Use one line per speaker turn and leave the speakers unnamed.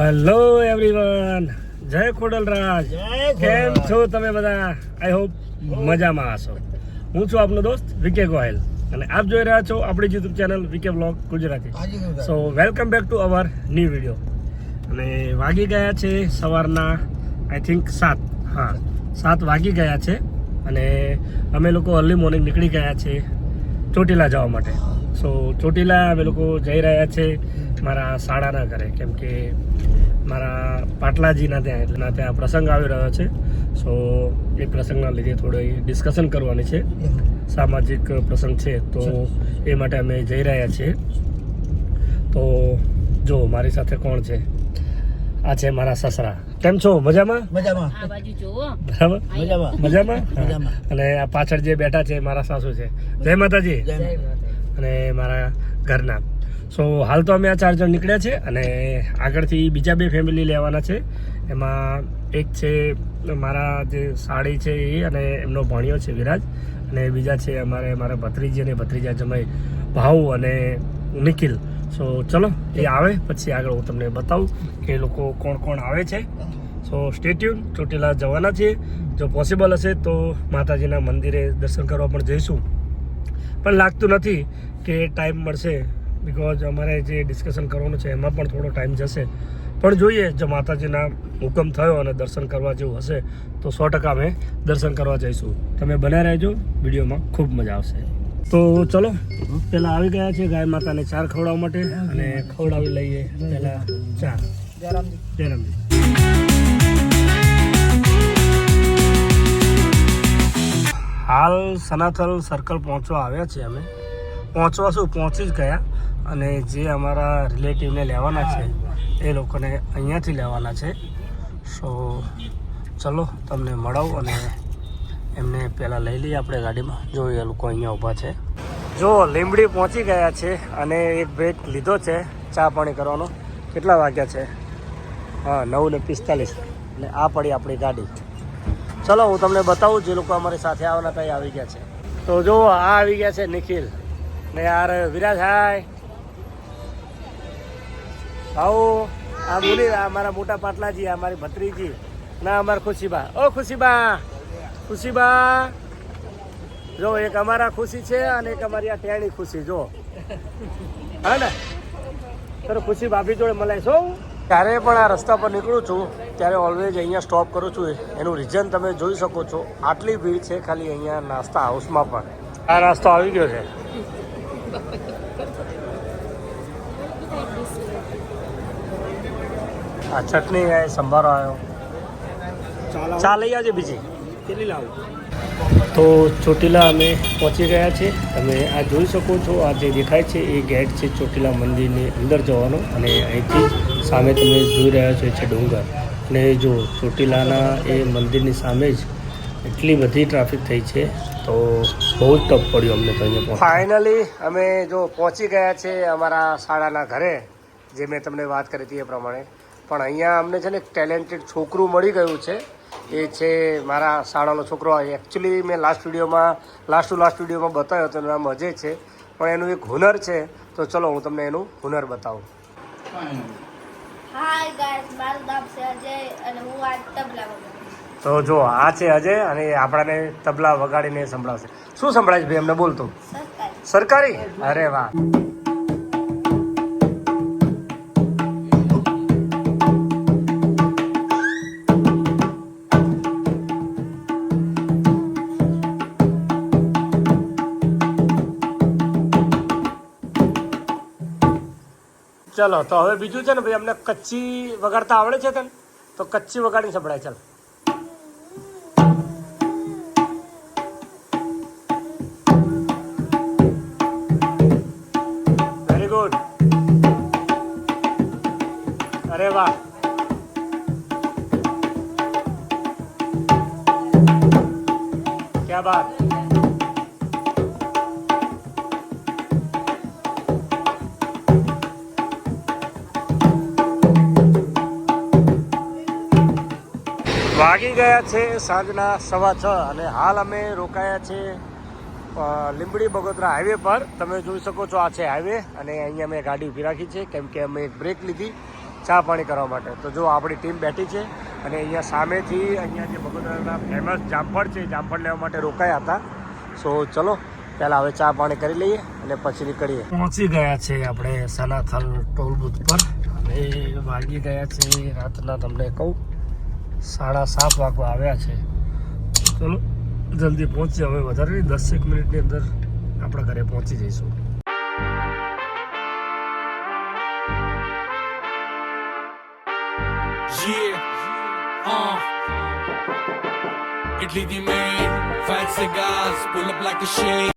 Hello everyone જય ખોડલરાજ. કેમ છો તમે બધા? આઈ હોપ મજામાં હશો. હું છું આપનો દોસ્ત વિકે ગોહિલ. અને આપ જોઈ રહ્યા છો આપણી YouTube channel VK vlog Gujarati. So welcome back to our new video અને વાગી ગયા છે સવારના આઈ થિંક સાત. હા સાત વાગી ગયા છે. અને અમે લોકો અર્લી મોર્નિંગ નીકળી ગયા છે. ચોટીલા જવા માટે. સો ચોટીલા અમે લોકો જઈ રહ્યા છે મારા શાળાના ઘરે. કેમ કે મારા પાટલાજીના ત્યાં એટલે ત્યાં પ્રસંગ આવી રહ્યો છે. સો એ પ્રસંગના લીધે થોડી ડિસ્કશન કરવાની છે. સામાજિક પ્રસંગ છે તો એ માટે અમે જઈ રહ્યા છીએ. તો જો મારી સાથે કોણ છે? આ છે મારા સસરા. કેમ છો? મજામાં?
મજામાં.
આ બાજુ જોવો
બરાબર?
મજામાં.
મજામાં? અને આ પાછળ જે બેઠા છે મારા સાસુ છે. જય માતાજી. અને મારા ઘરના. સો હાલ તો અમે આ ચાર જણ નીકળ્યા છે અને આગળથી બીજા બે ફેમિલી લેવાના છે. એમાં એક છે મારા જે સાડી છે એ અને એમનો ભણ્યો છે વિરાજ. અને બીજા છે અમારે મારા ભત્રીજી અને ભત્રીજા જમાઈ ભાવ અને નિખિલ. સો ચલો એ આવે. પછી આગળ હું તમને બતાવું કે એ લોકો કોણ કોણ આવે છે. સો સ્ટેટ્યુન ચોટીલા જવાના છીએ. જો પોસિબલ હશે તો માતાજીના મંદિરે દર્શન કરવા પણ જઈશું. પણ લાગતું નથી કે ટાઈમ મળશે બિકોઝ અમારે જે ડિસ્કશન કરવાનું છે એમાં પણ થોડો ટાઈમ જશે. પણ જોઈએ જો માતાજીના હુકમ થયો અને દર્શન કરવા જેવું હશે તો સો ટકા અમે દર્શન કરવા જઈશું. તમે બન્યા રહેજો. વિડીયોમાં ખૂબ મજા આવશે. તો ચલો, પેલા આવી ગયા છે ગાય માતાને ચાર ખવડાવવા માટે અને ખવડાવી લઈએ પેલા ચાર. જયરામજી. હાલ સનાથલ સર્કલ પહોંચવા આવ્યા છીએ અમે. પહોંચવા શું? પહોંચી જ ગયા. અને જે અમારા રિલેટિવને લેવાના છે, એ લોકોને અહીંયાથી લેવાના છે. સો ચલો, તમને મળાવું અને એમને પહેલાં લઈ લઈએ આપણે ગાડીમાં. જો એ લોકો અહીંયા ઊભા છે. જો લીંબડી પહોંચી ગયા છે અને એક બ્રેક લીધો છે. ચા પાણી કરવાનો. કેટલા વાગ્યા છે? હા, નવ ને પિસ્તાલીસ. અને આ પડી આપણી ગાડી. ચલો, હું તમને બતાવું જે લોકો અમારી સાથે આવવાના ત્યાં આવી ગયા છે. તો જો, આ આવી ગયા છે નિખિલ ને યાર વિરાજ, હાય. આવો. આ બોલી, આ મારા મોટા પાટલાજી, આ મારી ભત્રીજી ના અમારા ખુશીબા. ઓ ખુશીબા. ખુશીબા. જો એક અમારા ખુશી છે અને એક અમારી આ ટેણી ખુશી જો. હા ને? તારે ખુશી ભાભી જોડે મળાય છો ત્યારે પણ આ રસ્તા પર નીકળું છું ત્યારે ઓલવેઝ અહીંયા સ્ટોપ કરું છું. એનું રીઝન તમે જોઈ શકો છો આટલી ભીડ છે ખાલી અહીંયા નાસ્તા હાઉસમાં પણ. આ નાસ્તો આવી ગયો છે. આ ચટણી સંભારો આવ્યો. ચા લઈ આવજે બીજી. તો ચોટીલા અમે પહોંચી ગયા છે તમે આ જોઈ શકો છો આ જે દેખાય છે એ ગેટ છે ચોટીલા મંદિરની અંદર જવાનો. અને અહીંથી સામે તમે જોઈ રહ્યા છો એ છે ડુંગર. અને જો ચોટીલાના એ મંદિરની સામે જ એટલી બધી ટ્રાફિક થઈ છે તો બહુ જ ટફ પડ્યું અમને તો અહીંયા ફાઇનલી અમે જો પહોંચી ગયા છે અમારા શાળાના ઘરે જે મેં તમને વાત કરી હતી એ પ્રમાણે. પણ અહીંયા અમને છે ને એક ટેલેન્ટેડ છોકરું મળી ગયું છે. એ છે મારા શાળાનો છોકરો એકચ્યુઅલી મેં લાસ્ટ વિડીયોમાં લાસ્ટ ટુ લાસ્ટ વિડીયોમાં બતાવ્યો હતો એનું નામ અજય છે. પણ એનું એક હુનર છે. તો ચલો હું તમને એનું હુનર બતાવું. તો જો આ છે અજય અને આપણાને તબલા વગાડીને સંભળાવશે. શું સંભળાય છે ભાઈ? અમને બોલતો
સરકારી?
અરે વાહ. ચલો, તો હવે બીજું છે ને ભાઈ, અમને કચ્છી વગાડતા આવડે છે તને? તો કચ્છી વગાડીને સંભળાય, ચાલો. વેરી ગુડ અરે વાહ. ક્યા બાત? વાગી ગયા છે સાંજના સવા છ અને હાલ અમે રોકાયા છે લીંબડી બગોદરા હાઈવે પર. તમે જોઈ શકો છો આ છે હાઈવે અને અહીંયા મેં ગાડી ઊભી રાખી છે કેમ કે અમે એક બ્રેક લીધી ચા પાણી કરવા માટે. તો જો આપણી ટીમ બેઠી છે અને અહીંયા સામેથી અહીંયા જે બગોદરાના ફેમસ જામફળ છે જામફળ લેવા માટે રોકાયા હતા. સો ચલો, પહેલાં હવે ચા પાણી કરી લઈએ અને પછી નીકળીએ. પહોંચી ગયા છે આપણે સનાથલ ટોલ બુથ પર. અને વાગી ગયા છે રાતના, તમને કહું. સાડા સાત વાગવા આવ્યા છે ચલો જલ્દી પહોંચીએ હવે વધારે નહીં દસેક મિનિટની અંદર આપણા ઘરે પહોંચી જઈશું
uh. Italy the main, fat cigars, pull up like a shade.